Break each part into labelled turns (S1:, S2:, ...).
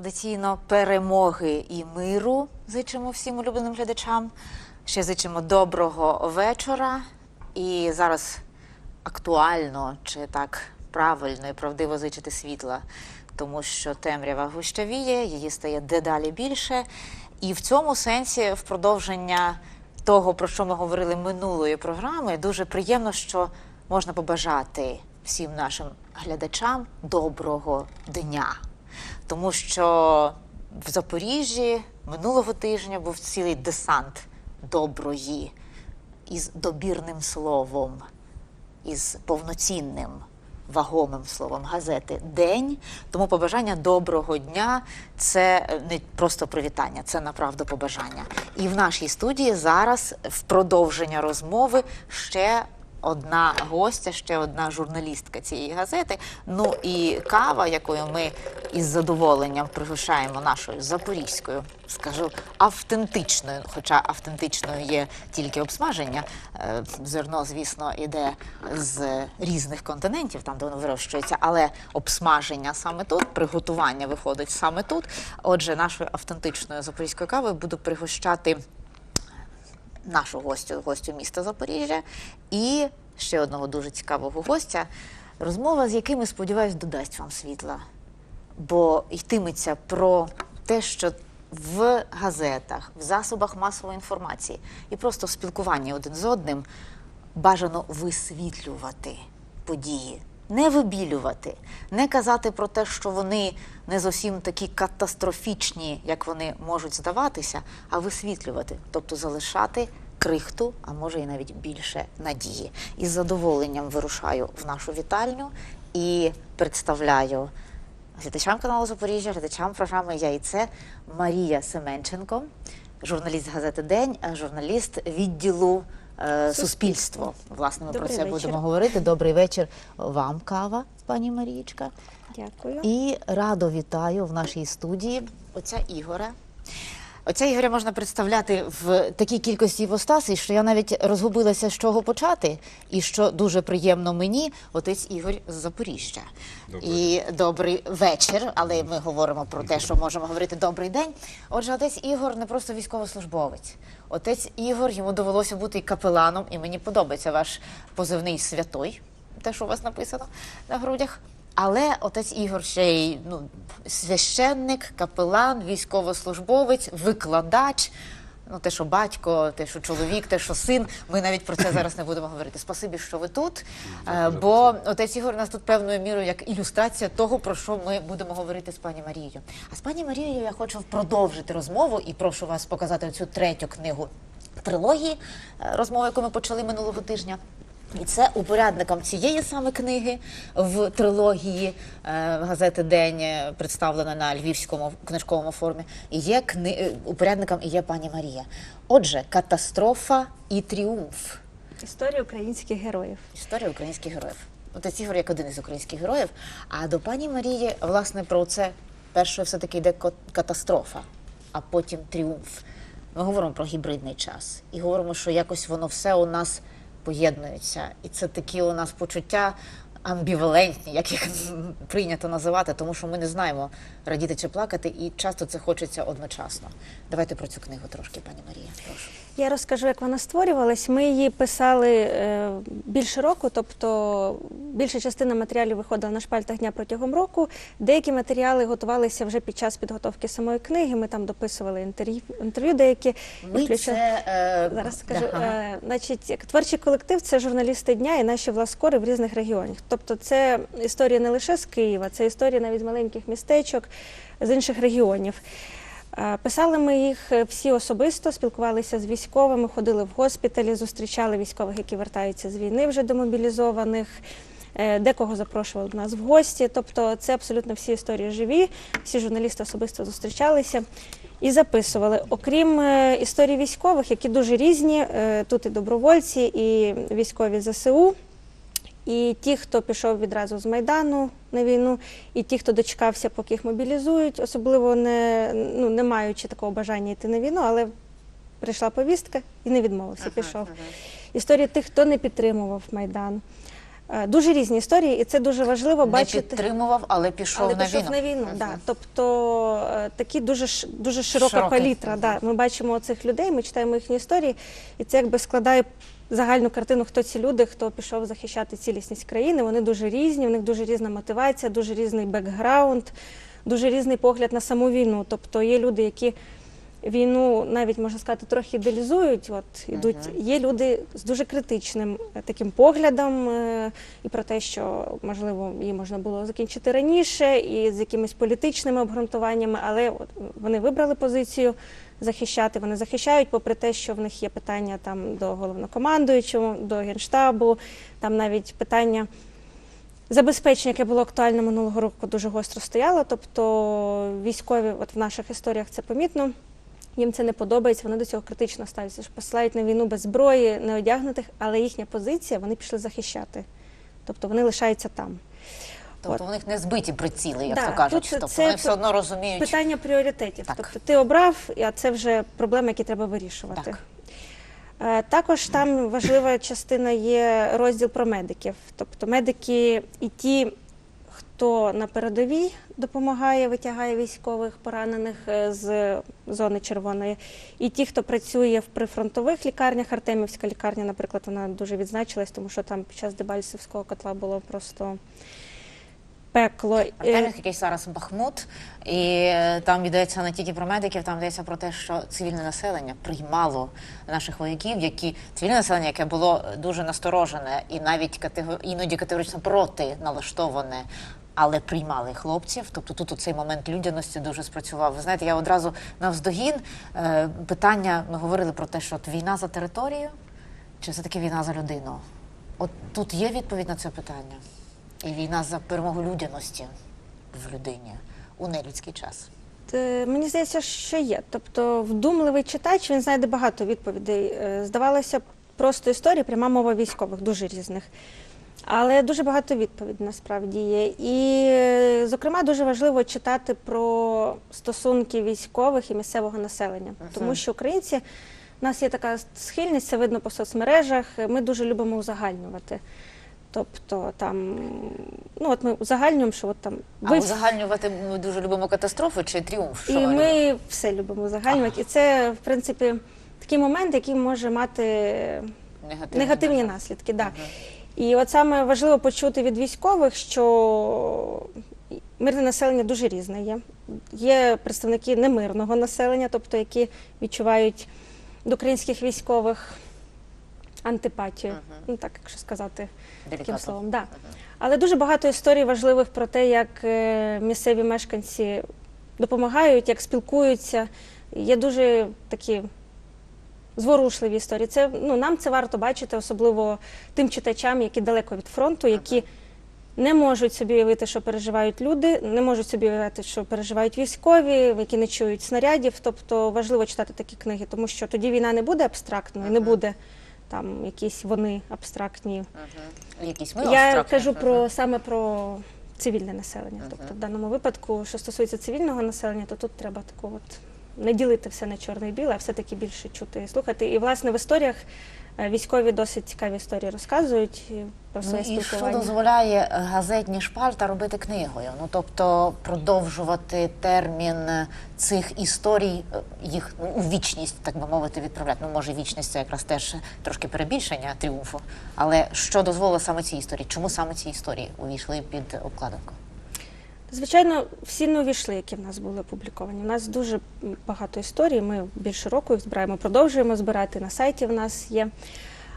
S1: традиційно перемоги і миру зичимо всім улюбленим глядачам. Ще зичимо доброго вечора. І зараз актуально чи так правильно і правдиво зичити світла, тому що темрява гущавіє, її стає дедалі більше. І в цьому сенсі, в продовження того, про що ми говорили минулої програми, дуже приємно, що можна побажати всім нашим глядачам доброго дня. Тому що в Запоріжжі минулого тижня був цілий десант доброї із добірним словом, із повноцінним вагомим словом газети День. Тому побажання доброго дня це не просто привітання, це направду побажання. І в нашій студії зараз в продовження розмови ще одна гостя, ще одна журналістка цієї газети. Ну і кава, якою ми із задоволенням пригощаємо нашою запорізькою, скажу, автентичною, хоча автентичною є тільки обсмаження. Е, Зерно, звісно, іде з різних континентів, там де воно вирощується, але обсмаження саме тут, приготування виходить саме тут. Отже, нашою автентичною запорізькою кавою буду пригощати нашу гостю, гостю міста Запоріжжя, і ще одного дуже цікавого гостя, розмова з якими, сподіваюсь, додасть вам світла. Бо йтиметься про те, що в газетах, в засобах масової інформації і просто в спілкуванні один з одним бажано висвітлювати події, не вибілювати, не казати про те, що вони не зовсім такі катастрофічні, як вони можуть здаватися, а висвітлювати, тобто залишати крихту, а може і навіть більше надії. Із задоволенням вирушаю в нашу вітальню і представляю глядачам каналу Запоріжжя, глядачам програми Яйце Марія Семенченко, журналіст газети День, журналіст відділу е, суспільство. Власне, ми
S2: Добрий
S1: про це
S2: вечір.
S1: будемо говорити. Добрий вечір вам, кава, пані Марієчка.
S2: Дякую.
S1: І радо вітаю в нашій студії отця Ігоря. Отця Ігоря можна представляти в такій кількості іпостасей, що я навіть розгубилася, з чого почати. І що дуже приємно мені, отець Ігор з Запоріжжя.
S3: Добрий.
S1: І добрий вечір, але ми говоримо про те, що можемо говорити добрий день. Отже, отець Ігор не просто військовослужбовець. Отець Ігор йому довелося бути і капеланом, і мені подобається ваш позивний святой, те, що у вас написано на грудях. Але отець Ігор ще й ну, священник, капелан, військовослужбовець, викладач. Ну, те, що батько, те, що чоловік, те, що син. Ми навіть про це зараз не будемо говорити. Спасибі, що ви тут. Е, Бо отець Ігор у нас тут певною мірою як ілюстрація того, про що ми будемо говорити з пані Марією. А з пані Марією я хочу продовжити розмову і прошу вас показати цю третю книгу трилогії, розмови, розмову, яку ми почали минулого тижня. І це упорядником цієї саме книги в трилогії е, газети День е, представлена на львівському книжковому форумі. І є кни... е, упорядником і є пані Марія. Отже, катастрофа і тріумф.
S2: Історія українських героїв.
S1: Історія українських героїв. Отець Ігор як один із українських героїв. А до пані Марії, власне, про це першою все-таки йде катастрофа, а потім тріумф. Ми говоримо про гібридний час і говоримо, що якось воно все у нас поєднується. І це такі у нас почуття амбівалентні, як їх прийнято називати, тому що ми не знаємо радіти чи плакати, і часто це хочеться одночасно. Давайте про цю книгу трошки, пані Марія. Прошу.
S2: Я розкажу, як вона створювалась. Ми її писали е, більше року, тобто більша частина матеріалів виходила на шпальтах дня протягом року. Деякі матеріали готувалися вже під час підготовки самої книги. Ми там дописували інтерв'ю, інтерв'ю деякі.
S1: Ми
S2: включали-
S1: це е,
S2: Зараз скажу,
S1: да,
S2: е, значить, творчий колектив це журналісти дня і наші власкори в різних регіонах. Тобто, це історія не лише з Києва, це історія навіть з маленьких містечок з інших регіонів. Е, Писали ми їх е, всі особисто, спілкувалися з військовими, ходили в госпіталі, зустрічали військових, які вертаються з війни вже демобілізованих. е, Декого запрошували до нас в гості. Тобто, це абсолютно всі історії живі. Всі журналісти особисто зустрічалися і записували. Окрім історій військових, які дуже різні, тут і добровольці, і військові ЗСУ, і ті, хто пішов відразу з Майдану на війну, і ті, хто дочекався, поки їх мобілізують, особливо не, ну, не маючи такого бажання йти на війну, але прийшла повістка і не відмовився, пішов. Історія тих, хто не підтримував Майдан. Е, Дуже різні історії, і це дуже важливо
S1: Не
S2: бачити.
S1: підтримував, але пішов
S2: Але
S1: на
S2: пішов
S1: війну.
S2: на війну,
S1: Мгм.
S2: да. Тобто е, такі дуже дуже широка
S1: Широкий.
S2: палітра. Да. Ми бачимо цих людей, ми читаємо їхні історії, і це якби складає загальну картину, хто ці люди, хто пішов захищати цілісність країни. Вони дуже різні, в них дуже різна мотивація, дуже різний бекграунд, дуже різний погляд на саму війну. Тобто є люди, які війну навіть можна сказати трохи ідеалізують. От ідуть. Є люди з дуже критичним е, таким поглядом е, і про те, що можливо її можна було закінчити раніше, і з якимись політичними обґрунтуваннями, але от вони вибрали позицію захищати. Вони захищають, попри те, що в них є питання там до головнокомандуючого, до генштабу, там навіть питання. Забезпечення, яке було актуальне минулого року, дуже гостро стояло. Тобто військові, от в наших історіях це помітно. Їм це не подобається, вони до цього критично ставляться. Посилають на війну без зброї, неодягнутих, але їхня позиція вони пішли захищати. Тобто вони лишаються там.
S1: Тобто у них не збиті приціли, як
S2: Да,
S1: то кажуть.
S2: тут
S1: Тобто
S2: це
S1: вони все одно розуміють.
S2: Питання пріоритетів.
S1: Так.
S2: Тобто ти обрав, а це вже проблеми, які треба вирішувати.
S1: Так.
S2: Е, Також там важлива частина є розділ про медиків. Тобто медики і ті, хто на передовій допомагає, витягає військових поранених е, з зони червоної, і ті, хто працює в прифронтових лікарнях, Артемівська лікарня, наприклад, вона дуже відзначилась, тому що там під час Дебальцевського котла було просто пекло. Е,
S1: Артемів, який зараз Бахмут, і е, там йдеться не тільки про медиків, там йдеться про те, що цивільне населення приймало наших вояків, які цивільне населення, яке було дуже насторожене і навіть катего... іноді категорично проти налаштоване. Але приймали хлопців, тобто тут у цей момент людяності дуже спрацював. Ви знаєте, я одразу навздогін е, питання. Ми говорили про те, що от війна за територію, чи все таки війна за людину? От тут є відповідь на це питання. І війна за перемогу людяності в людині у нелюдський час.
S2: Е, Мені здається, що є. Тобто, вдумливий читач він знайде багато відповідей. Е, Здавалося, б, просто історії, пряма мова військових, дуже різних. Але дуже багато відповідей насправді є. І, е, зокрема, дуже важливо читати про стосунки військових і місцевого населення, тому що українці. У нас є така схильність, це видно по соцмережах. Ми дуже любимо узагальнювати. Тобто там, ну от ми узагальнюємо, що от там
S1: А узагальнювати ми дуже любимо катастрофи чи тріумф? Що
S2: і ми все любимо узагальнювати. І це, в принципі, такий момент, який може мати
S1: негативні,
S2: негативні наслідки. Да. І от саме важливо почути від військових, що мирне населення дуже різне є. Є представники немирного населення, тобто які відчувають до українських військових антипатію, ну так, якщо сказати таким словом. Да. Але дуже багато історій важливих про те, як е, місцеві мешканці допомагають, як спілкуються. Є дуже такі зворушливі історії. Це ну нам це варто бачити, особливо тим читачам, які далеко від фронту, які не можуть собі уявити, що переживають люди, не можуть собі уявити, що переживають військові, які не чують снарядів. Тобто важливо читати такі книги, тому що тоді війна не буде абстрактною, не буде там якісь вони абстрактні.
S1: Угу. Якісь ми
S2: Я
S1: абстрактні.
S2: кажу про саме про цивільне населення. Тобто, в даному випадку, що стосується цивільного населення, то тут треба таку от не ділити все на чорне і біле, а все-таки більше чути і слухати. І власне в історіях військові досить цікаві історії розказують про
S1: Ну,
S2: своє
S1: і що дозволяє е, газетні шпальта робити книгою? Ну тобто продовжувати термін е, цих історій, е, їх ну, у вічність, так би мовити, відправляти. Ну може, вічність це якраз теж трошки перебільшення тріумфу. Але що дозволило саме ці історії? Чому саме ці історії увійшли під обкладинку?
S2: Звичайно, всі не увійшли, які в нас були опубліковані. У нас дуже багато історій. Ми більше року їх збираємо, продовжуємо збирати. На сайті в нас є.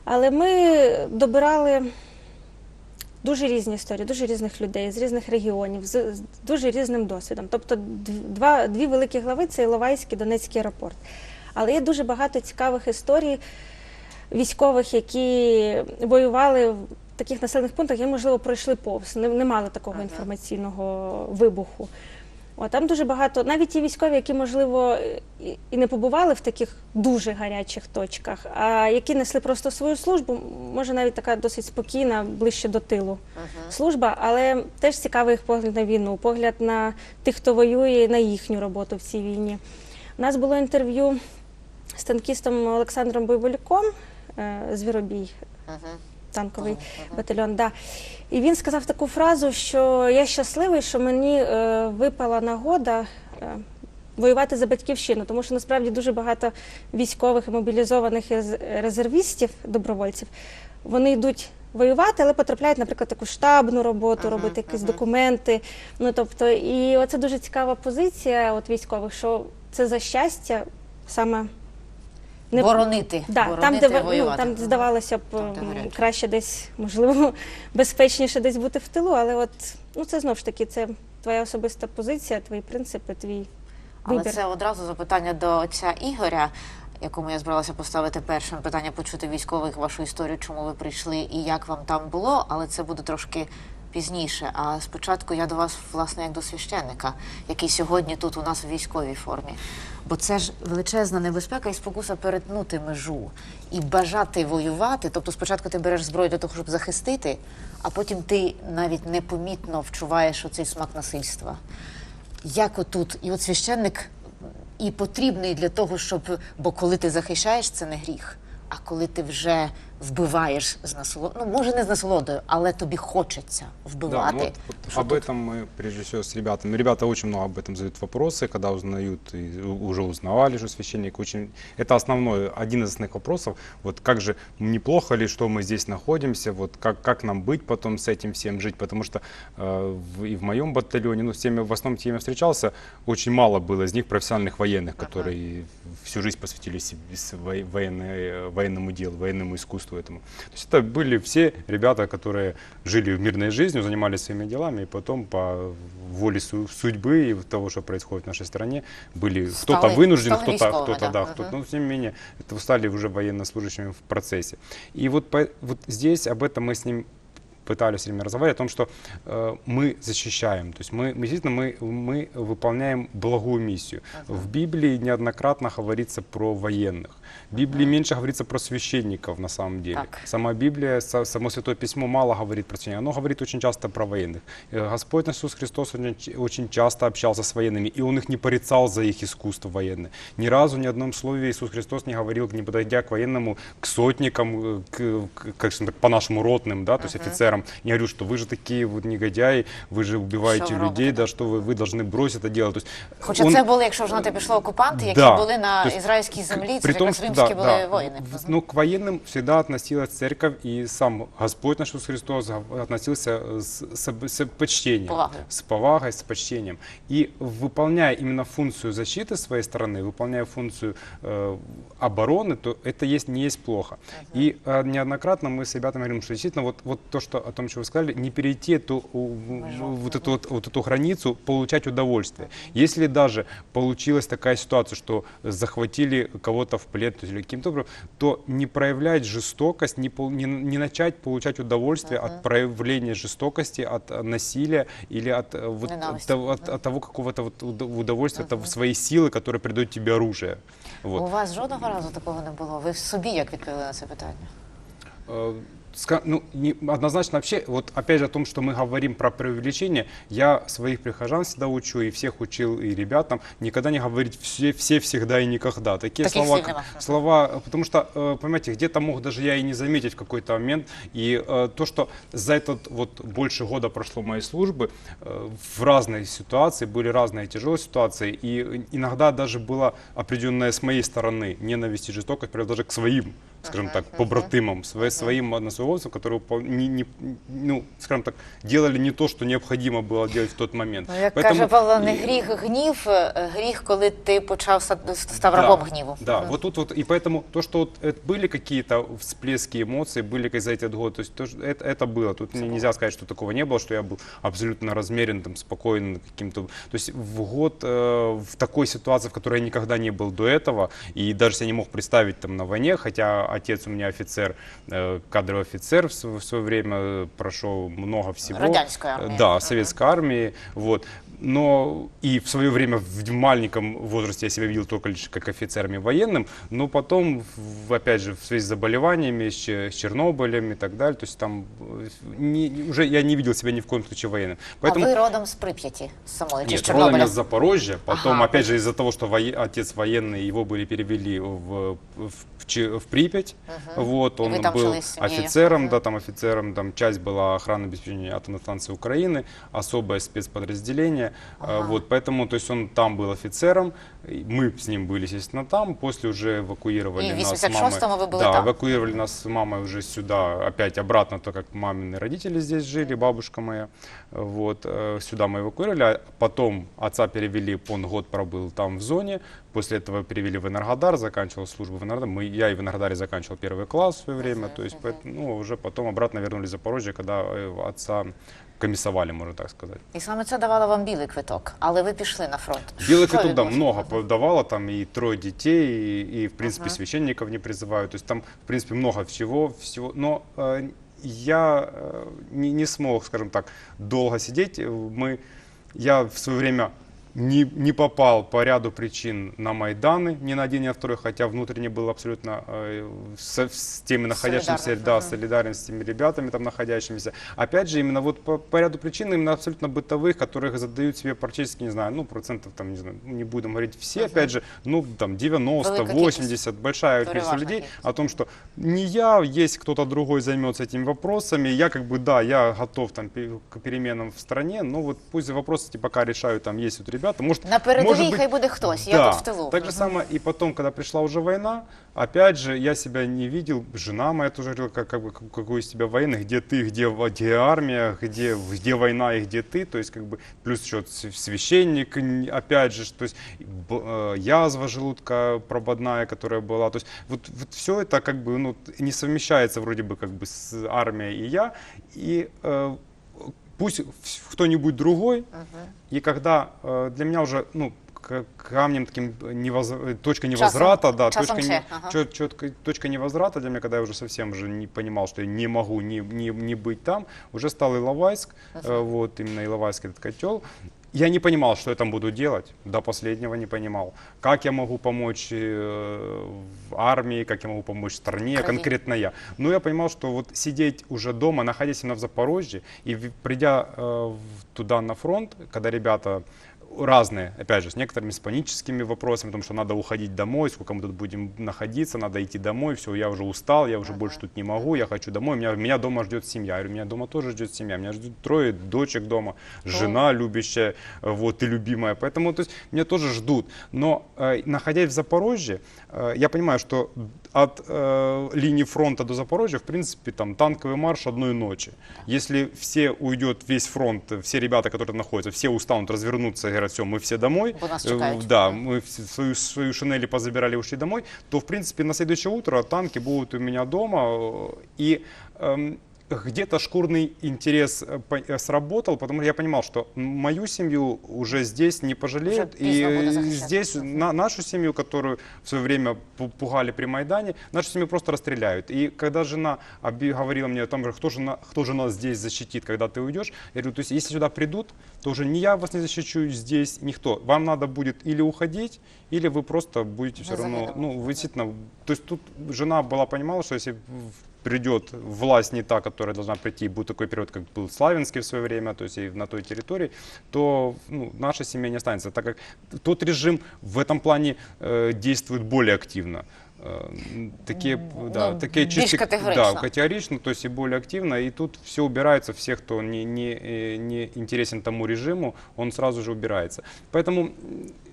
S2: Але ми добирали дуже різні історії, дуже різних людей з різних регіонів, з, дуже різним досвідом. Тобто, два, дві великі глави це Іловайський, Донецький аеропорт. Але є дуже багато цікавих історій військових, які воювали таких населених пунктах, які, можливо, пройшли повз, не, не мали такого інформаційного вибуху. О, там дуже багато, навіть ті військові, які, можливо, і- не побували в таких дуже гарячих точках, а які несли просто свою службу, може навіть така досить спокійна, ближче до тилу служба, але теж цікавий їх погляд на війну, погляд на тих, хто воює, на їхню роботу в цій війні. У нас було інтерв'ю з танкістом Олександром Бойволюком, е, Звіробій.
S1: Угу.
S2: Танковий батальйон. Да. І він сказав таку фразу, що я щасливий, що мені е, випала нагода. Е, Воювати за батьківщину, тому що насправді дуже багато військових і мобілізованих резервістів, добровольців, вони йдуть воювати, але потрапляють, наприклад, таку штабну роботу, робити якісь документи. Ну тобто, і оце дуже цікава позиція от військових, що це за щастя саме не
S1: Боронити.
S2: Да,
S1: боронити,
S2: там, де ви- ну, там здавалося б
S1: Там, де гаряче.
S2: краще десь, можливо, безпечніше десь бути в тилу, але от ну це знов ж таки це твоя особиста позиція, твої принципи, твій
S1: Але
S2: вибір.
S1: це одразу запитання до отця Ігоря, якому я збиралася поставити першим питання почути військових вашу історію, чому ви прийшли і як вам там було, але це буде трошки пізніше. А спочатку я до вас, власне, як до священника, який сьогодні тут у нас в військовій формі. Бо це ж величезна небезпека і спокуса перетнути межу і бажати воювати. Тобто, спочатку ти береш зброю для того, щоб захистити, а потім ти навіть непомітно вчуваєш оцей смак насильства. Як отут, і от священник і потрібний для того, щоб. Бо коли ти захищаєш, це не гріх. А коли ти вже вбиваєш з насолодою, ну може не з насолодою, але тобі хочеться
S3: Да,
S1: вбивати.
S3: ну вот
S1: що
S3: об
S1: тут?
S3: этом мы прежде всего с ребятами. Ребята очень много об этом задают вопросы, когда узнают, и у- уже узнавали, что священник очень... Это основной, один из основных вопросов. Вот как же, неплохо ли, что мы здесь находимся, вот как, как нам быть потом с этим всем жить, потому что э, в- и в моем батальоне, ну, с теми, в основном теми я встречался, очень мало было из них профессиональных военных, которые всю жизнь посвятили себе с- военной- э, военному делу, военному искусству этому. То есть это были все ребята, которые жили в мирной жизнью, занимались своими делами, и потом по воле су- судьбы и того, что происходит в нашей стране, были кто-то
S1: Стали-
S3: вынужден,
S1: стали
S3: кто-то,
S1: військовими,
S3: кто-то,
S1: да.
S3: да,
S1: Мгм.
S3: кто-то, но тем не менее, это стали уже военнослужащими в процессе. И вот, по- вот здесь об этом мы с ним пытались все время разговаривать, о том, что э, мы защищаем, то есть мы, мы действительно мы, мы выполняем благую миссию. В Библии неоднократно говорится про военных. В Библии меньше говорится про священников на самом деле.
S1: Так.
S3: Сама Библия, са- само Святое Письмо мало говорит про священников, оно говорит очень часто про военных. Э, Господь наш Иисус Христос очень, ч- очень часто общался с военными, и Он их не порицал за их искусство военное. Ни разу, ни одном слове Иисус Христос не говорил, не подойдя к военному, к сотникам, э, к, к- как скажем так, по-нашему ротным, да, то есть офицерам, не говорю, что вы же такие вот негодяи, вы же убиваете
S1: Что вы
S3: людей,
S1: робите,
S3: да, что вы, вы должны бросить это дело. То есть
S1: Хоча
S3: он-
S1: це були, якщо вже на те пішло окупанти, які
S3: Да.
S1: були на
S3: То есть
S1: ізраїльській землі, це
S3: при
S1: ж
S3: том,
S1: якраз
S3: что-
S1: римські
S3: да,
S1: були
S3: да,
S1: воїни.
S3: в- Ну, к военным всегда относилась церковь, и сам Господь наш Иисус Христос гов- относился с, с, с почтением.
S1: Повагой.
S3: С повагой, с почтением. И выполняя именно функцию защиты своей стороны, выполняя функцию э, обороны, то это есть, не есть плохо. И э, неоднократно мы с ребятами говорим, что действительно вот, вот то, что, о том, что вы сказали, не перейти эту, у- в- вот, эту, вот, вот эту границу, получать удовольствие. Если даже получилась такая ситуация, что захватили кого-то в плен то есть, или каким-то образом, то не проявлять жестокость, не, пол- не, не начать получать удовольствие от проявления жестокости, от э, насилия или от, э, вот,
S1: Ненависти.
S3: того- от, от того какого-то вот удо- удовольствия, от своей силы, которая придает тебе оружие. Вот.
S1: У вас жодного разу такого не було. Ви собі як відповіли на це питання?
S3: ну, не- однозначно вообще, вот опять же о том, что мы говорим про преувеличение, я своих прихожан всегда учу и всех учил, и ребятам, никогда не говорить все, все всегда и никогда. Такие
S1: Таких
S3: слова, как- слова, потому что, э, понимаете, где-то мог даже я и не заметить в какой-то момент, и э, то, что за этот вот больше года прошло моей службы, э, в разные ситуации, были разные тяжелые ситуации, и иногда даже была определенная с моей стороны ненависть и жестокость, например, даже к своим скажем так, побратимам, свои, своим односословцам, которые, выпол- не, не, ну, скажем так, делали не то, что необходимо было делать в тот момент.
S1: Ну, як
S3: Поэтому
S1: каже Павло, не
S3: и-
S1: гріх гнів, е, гріх, коли ти почав ста- став рабом гніву.
S3: Да,
S1: Мгм.
S3: вот тут вот, и поэтому то, что вот это были какие-то всплески эмоций, были как за этот год, то есть то, что это, это было. Тут не- нельзя сказать, что такого не было, что я был абсолютно размерен, там, спокоен каким-то. То есть в год э, в такой ситуации, в которой я никогда не был до этого, и даже себя не мог представить там на войне, хотя отец у меня офицер, э, кадровый офицер в, св- в свое время прошел много всего.
S1: Радянской армии.
S3: Да, советской армии, вот. Но и в свое время в маленьком возрасте я себя видел только лишь как офицером и военным, но потом, в- опять же, в связи с заболеваниями, с, Че- с Чернобылем и так далее, то есть там э, не- уже я не видел себя ни в коем случае военным.
S1: А ви родом самої чи з
S3: Нет, родом я с Запорожья. Потом,
S1: Ага.
S3: опять же, из-за того, что вое- отец военный, его были перевели в, в, в в Припять. Вот,
S1: И
S3: он
S1: вы
S3: был
S1: с
S3: офицером,
S1: Мгм.
S3: да, там офицером, там часть была охраны обеспечения атомной станции Украины, особое спецподразделение.
S1: Ага.
S3: Э, Вот, поэтому, то есть он там был офицером, и мы с ним были, естественно, там. После уже эвакуировали
S1: И в
S3: нас с мамой.
S1: 86-му вы были
S3: да,
S1: там.
S3: эвакуировали нас с мамой уже сюда, опять обратно, так как мамины родители здесь жили, бабушка моя. Вот, э, сюда мы эвакуировали, а потом отца перевели, он год пробыл там в зоне, после этого перевели в Энергодар, заканчивал службу в Энергодаре. Мы, я и в Энергодаре заканчивал первый класс в свое время, то есть, поэт- ну, уже потом обратно вернулись в Запорожье, когда э, отца комиссовали, можно так сказать.
S1: І саме це давало вам білий квиток, але ви пішли на фронт.
S3: Белых
S1: Що
S3: квиток, да,
S1: відбулося?
S3: много подавало, там и трое детей, и, и, в принципе, священников не призывают. То есть там, в принципе, много всего, всего. Но э, я э, не, не смог, скажем так, долго сидеть. Мы, я в свое время не, не попал по ряду причин на Майданы, ни на один, ни на второй, хотя внутренне был абсолютно э, со- с теми находящимися, да, солидарен с теми ребятами там находящимися. Опять же, именно вот по, по ряду причин, именно абсолютно бытовых, которых задают себе практически, не знаю, ну, процентов там, не знаю, не будем говорить все, опять же, ну, там, 90,
S1: Велика
S3: 80, большая количество людей, о том, что не я, есть кто-то другой займется этими вопросами, я как бы, да, я готов там к переменам в стране, но вот пусть вопросы эти пока решают, там есть вот ребята, может,
S1: На передовій
S3: может быть,
S1: хай буде хтось, я
S3: да,
S1: тут в тилу.
S3: так же самое и потом, когда пришла уже война, опять же, я себя не видел, жена моя тоже говорила, как, как бы, как- какой из тебя военный, где ты, где, в- где армия, где, где война и где ты, то есть как бы плюс еще с- священник, н- опять же, то есть б- э, язва желудка прободная, которая была, то есть вот, вот все это как бы ну, не совмещается вроде бы как бы с армией и я, и э, пусть в- кто-нибудь другой, и когда э, для меня уже, ну, к- камнем таким невоз... э, точка невозврата, да,
S1: часом
S3: точка, не-
S1: че, ага.
S3: чет- четко- точка невозврата для меня, когда я уже совсем уже не понимал, что я не могу не, не, не быть там, уже стал Иловайск, э, вот именно Иловайский этот котел. я не понимал, что я там буду делать, до последнего не понимал. Как я могу помочь э, в армии, как я могу помочь стране,
S1: Крови.
S3: конкретно я. Но я понимал, что вот сидеть уже дома, находясь именно в Запорожье, и придя э, туда на фронт, когда ребята разные, опять же, с некоторыми с паническими вопросами, потому что надо уходить домой, сколько мы тут будем находиться, надо идти домой, все, я уже устал, я уже больше тут не могу, я хочу домой, меня, меня дома ждет семья, я говорю, меня дома тоже ждет семья, меня ждет трое дочек дома, жена любящая, вот, и любимая, поэтому, то есть, меня тоже ждут, но, э, находясь в Запорожье, э, я понимаю, что от э, линии фронта до Запорожья, в принципе, там танковый марш одной ночи. Если все уйдет весь фронт, все ребята, которые там находятся, все устанут развернуться и говорят, все, мы все домой.
S1: Бо нас
S3: Э,
S1: чекають.
S3: Да, мы вс- свою, свою шинели позабирали и ушли домой, то, в принципе, на следующее утро танки будут у меня дома. э, И эм, где-то шкурный интерес э, э, сработал, потому что я понимал, что мою семью уже здесь не пожалеют.
S1: Уже
S3: И здесь на, нашу семью, которую в свое время пу- пугали при Майдане, нашу семью просто расстреляют. И когда жена говорила мне о том, кто же, на- кто же нас здесь защитит, когда ты уйдешь, я говорю, то есть если сюда придут, то уже не я вас не защищу здесь, никто. Вам надо будет или уходить, или вы просто будете все равно, ну, вы действительно, то есть тут жена была понимала, что если придет власть не та, которая должна прийти, будет такой период, как был Славянский в свое время, то есть и на той территории, то ну, наша семья не останется, так как тот режим в этом плане э, действует более активно. Э, Такие, да,
S1: ну,
S3: такие
S1: більш
S3: чистые,
S1: категорично.
S3: да, категорично, то есть и более активно, и тут все убирается, все, кто не, не, э, не интересен тому режиму, он сразу же убирается. Поэтому м,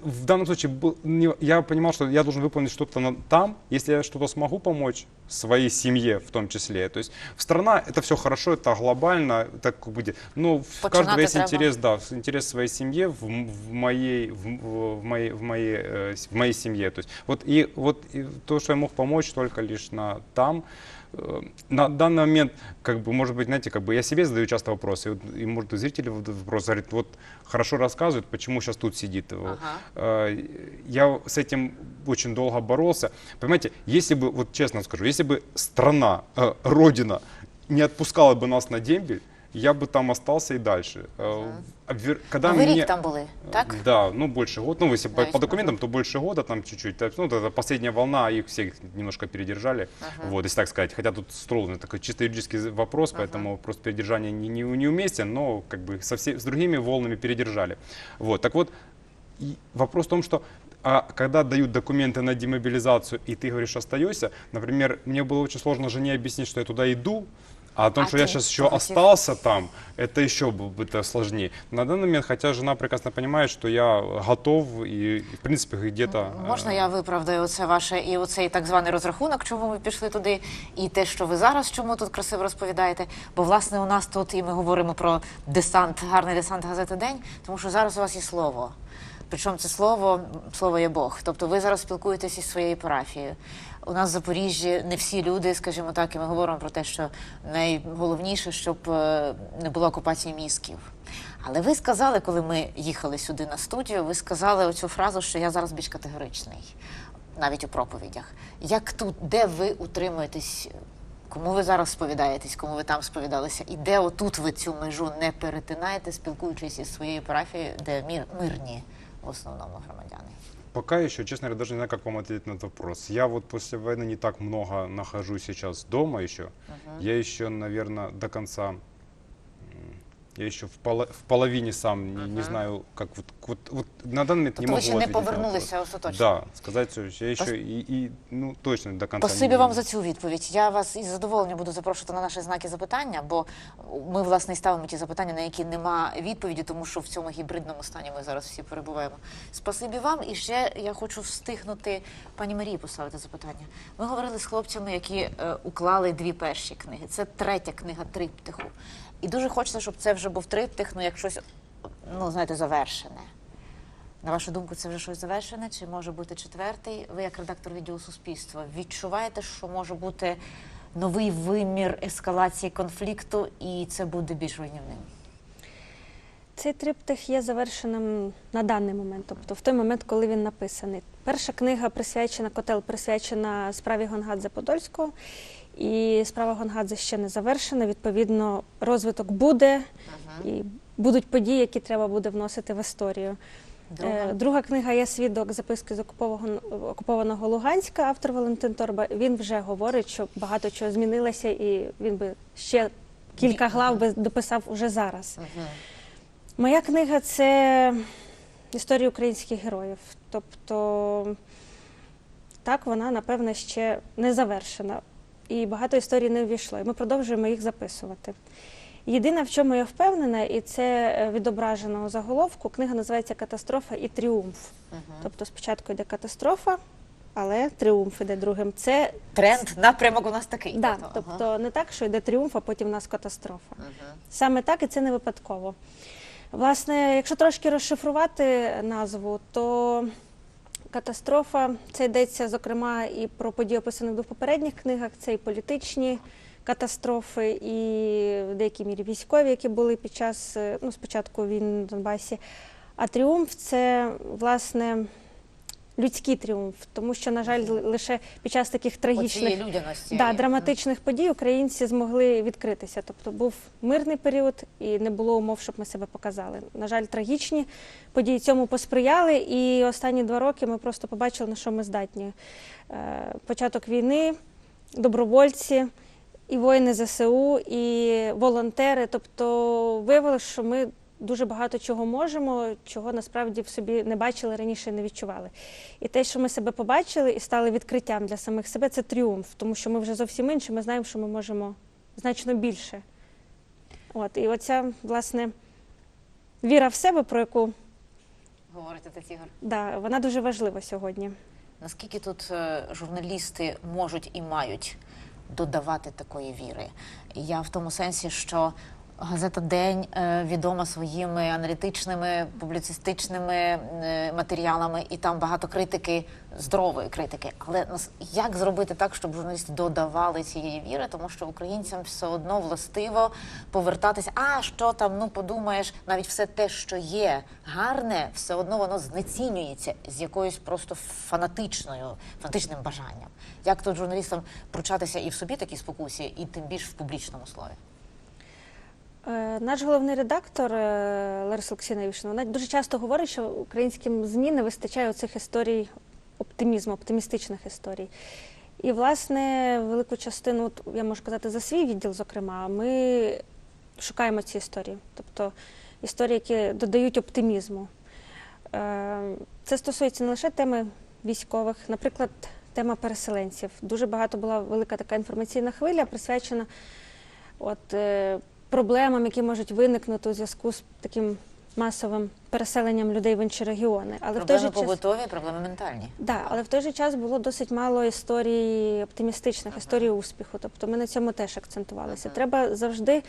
S3: в данном случае был- не- я понимал, что я должен выполнить что-то на- там, если я что-то смогу помочь своей семье в том числе. То есть в страна это все хорошо, это глобально, это как бы, но в
S1: Починати
S3: каждого есть
S1: треба.
S3: интерес, да, в- интерес своей семье в, м- в моей, в, м- в моей, в моей, э, с- в моей семье. То есть вот и вот и то, что я мог помочь только лишь на там. Э, На данный момент, как бы, может быть, знаете, как бы я себе задаю часто вопросы, и, вот, и может, и зрители вот вопрос говорят, вот хорошо рассказывают, почему сейчас тут сидит.
S1: Ага.
S3: Э, Я с этим очень долго боролся. Понимаете, если бы, вот честно скажу, если бы страна, э, родина не отпускала бы нас на дембель, я бы там остался и дальше. Э, а вер- Когда
S1: Ви
S3: мне...
S1: рік там були, так?
S3: Да, ну больше года. Ну, если по, по документам, то больше года, там чуть-чуть. Ну, это последняя волна, их всех немножко передержали. Вот, если так сказать. Хотя тут строго такой чисто юридический вопрос, поэтому вопрос передержания не, не, неуместен, но как бы со все, с другими волнами передержали. Вот, так вот, и вопрос в том, что а когда дают документы на демобилизацию, и ты говоришь, остаешься, например, мне было очень сложно жене объяснить, что я туда иду, а о том,
S1: А
S3: что я
S1: ты
S3: сейчас еще
S1: захотел?
S3: остался там, это еще было бы это сложнее. На данный момент, хотя жена прекрасно понимает, что я готов и, и, в принципе, где-то...
S1: Можна
S3: э,
S1: я виправдаю оце ваше і оцей так званий розрахунок, чому ви пішли туди, і те, що ви зараз чому тут красиво розповідаєте? Бо власне у нас тут і ми говоримо про десант, гарний десант газети День, тому що зараз у вас є слово. Причому це слово слово є Бог. Тобто ви зараз спілкуєтесь із своєю парафією. У нас в Запоріжжі не всі люди, скажімо так, і ми говоримо про те, що найголовніше, щоб е, не було окупації мізків. Але ви сказали, коли ми їхали сюди на студію, ви сказали оцю фразу, що я зараз більш категоричний, навіть у проповідях. Як тут, де ви утримуєтесь? Кому ви зараз сповідаєтесь, кому ви там сповідалися, і де отут ви цю межу не перетинаєте, спілкуючись із своєю парафією, де мір, мирні в основному громадяни?
S3: Пока еще, честно говоря, даже не знаю, как вам ответить на этот вопрос. Я вот после войны не так много нахожусь сейчас дома еще. Я еще, наверное, до конца... Я еще в, поло- в половине сам не, не знаю, как вот, вот, вот на данный момент не
S1: Тобто ви
S3: могу
S1: ще не
S3: ответить на вопрос.
S1: повернулися остаточно?
S3: Да, сказать, что я еще и, и, ну, точно до конца
S1: Спасибі
S3: не
S1: вам за цю відповідь. Я вас із задоволенням буду запрошувати на наші знаки запитання, бо ми власне і ставимо ті запитання, на які нема відповіді, тому що в цьому гібридному стані ми зараз всі перебуваємо. Спасибі вам. І ще я хочу встигнути пані Марії поставити запитання. Ми говорили з хлопцями, які е, уклали дві перші книги. Це третя книга триптиху. І дуже хочеться, щоб це вже був триптих, ну як щось, ну знаєте, завершене. На вашу думку, це вже щось завершене? Чи може бути четвертий? Ви, як редактор відділу суспільства, відчуваєте, що може бути новий вимір ескалації конфлікту, і це буде більш руйнівним?
S2: Цей триптих є завершеним на даний момент, тобто в той момент, коли він написаний. Перша книга присвячена котел, присвячена справі Гонгадзе Подольського, і справа Гонгадзе ще не завершена. Відповідно, розвиток буде, і будуть події, які треба буде вносити в історію.
S1: Друга?
S2: Е, Друга книга є свідок записки з окупованого, Луганська, автор Валентин Торба. Він вже говорить, що багато чого змінилося, і він би ще кілька глав би дописав уже зараз. Моя книга це історія українських героїв. Тобто, так, вона, напевно, ще не завершена. І багато історій не увійшло. І ми продовжуємо їх записувати. Єдине, в чому я впевнена, і це е, відображено у заголовку, книга називається Катастрофа і тріумф. Тобто спочатку йде катастрофа, але тріумф іде другим. Це
S1: Тренд, напрямок у нас такий.
S2: Да,
S1: ага.
S2: тобто не так, що йде тріумф, а потім в нас катастрофа. Саме так і це не випадково. Власне, якщо трошки розшифрувати назву, то катастрофа це йдеться, зокрема, і про події, описані в попередніх книгах, це і політичні катастрофи, і в деякій мірі військові, які були під час е, ну, спочатку війни на Донбасі. А тріумф це власне людський тріумф, тому що, на жаль, лише під час таких трагічних Да, драматичних подій українці змогли відкритися. Тобто був мирний період і не було умов, щоб ми себе показали. На жаль, трагічні події цьому посприяли, і останні два роки ми просто побачили, на що ми здатні. Е, Початок війни, добровольці, і воїни ЗСУ, і волонтери. Тобто виявилося, що ми дуже багато чого можемо, чого насправді в собі не бачили раніше, не відчували. І те, що ми себе побачили і стали відкриттям для самих себе, це тріумф, тому що ми вже зовсім інші, ми знаємо, що ми можемо значно більше. От, і оця, власне, віра в себе, про яку
S1: Говорите, Тетігор.
S2: да, вона дуже важлива сьогодні.
S1: Наскільки тут е, журналісти можуть і мають додавати такої віри? Я в тому сенсі, що газета День е, відома своїми аналітичними, публіцистичними е, матеріалами, і там багато критики, здорової критики. Але як зробити так, щоб журналісти додавали цієї віри, тому що українцям все одно властиво повертатися. А що там? Ну подумаєш, навіть все те, що є гарне, все одно воно знецінюється з якоюсь просто фанатичною, фанатичним бажанням. Як тут журналістам пручатися і в собі такі спокусі, і тим більш в публічному слові?
S2: Е, Наш головний редактор е, Лариса Олексійна вона дуже часто говорить, що українським ЗМІ не вистачає оцих історій оптимізму, оптимістичних історій. І, власне, велику частину, я можу казати, за свій відділ, зокрема, ми шукаємо ці історії. Тобто історії, які додають оптимізму. Е, Це стосується не лише теми військових, наприклад, тема переселенців. Дуже багато була велика така інформаційна хвиля, присвячена от, проблемам, які можуть виникнути у зв'язку з таким масовим переселенням людей в інші регіони. Але в той
S1: Проблеми
S2: же час,
S1: побутові, проблеми ментальні.
S2: да, але в той же час було досить мало історій оптимістичних, історій успіху. Тобто ми на цьому теж акцентувалися.
S1: Ага.
S2: Треба завжди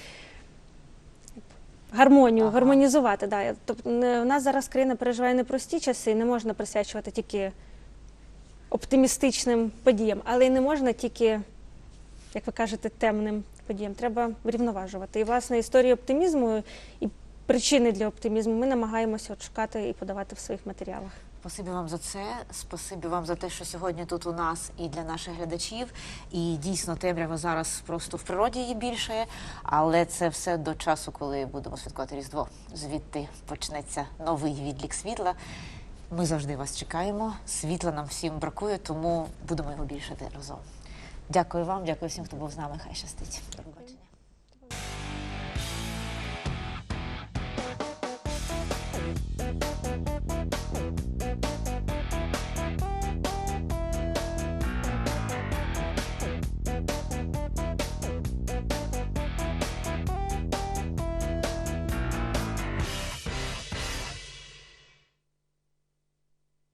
S2: гармонію,
S1: Ага.
S2: гармонізувати. Да. Тобто у нас зараз країна переживає непрості часи, і не можна присвячувати тільки оптимістичним подіям, але й не можна тільки, як ви кажете, темним подіям. Треба врівноважувати. І, власне, історії оптимізму і причини для оптимізму ми намагаємося шукати і подавати в своїх матеріалах.
S1: Спасибі вам за це. Спасибі вам за те, що сьогодні тут у нас і для наших глядачів. І дійсно темрява зараз просто в природі її більше, але це все до часу, коли будемо святкувати Різдво. Звідти почнеться новий відлік світла. Ми завжди вас чекаємо. Світла нам всім бракує, тому будемо його більшати разом. Дякую вам, дякую всім, хто був з нами. Хай щастить.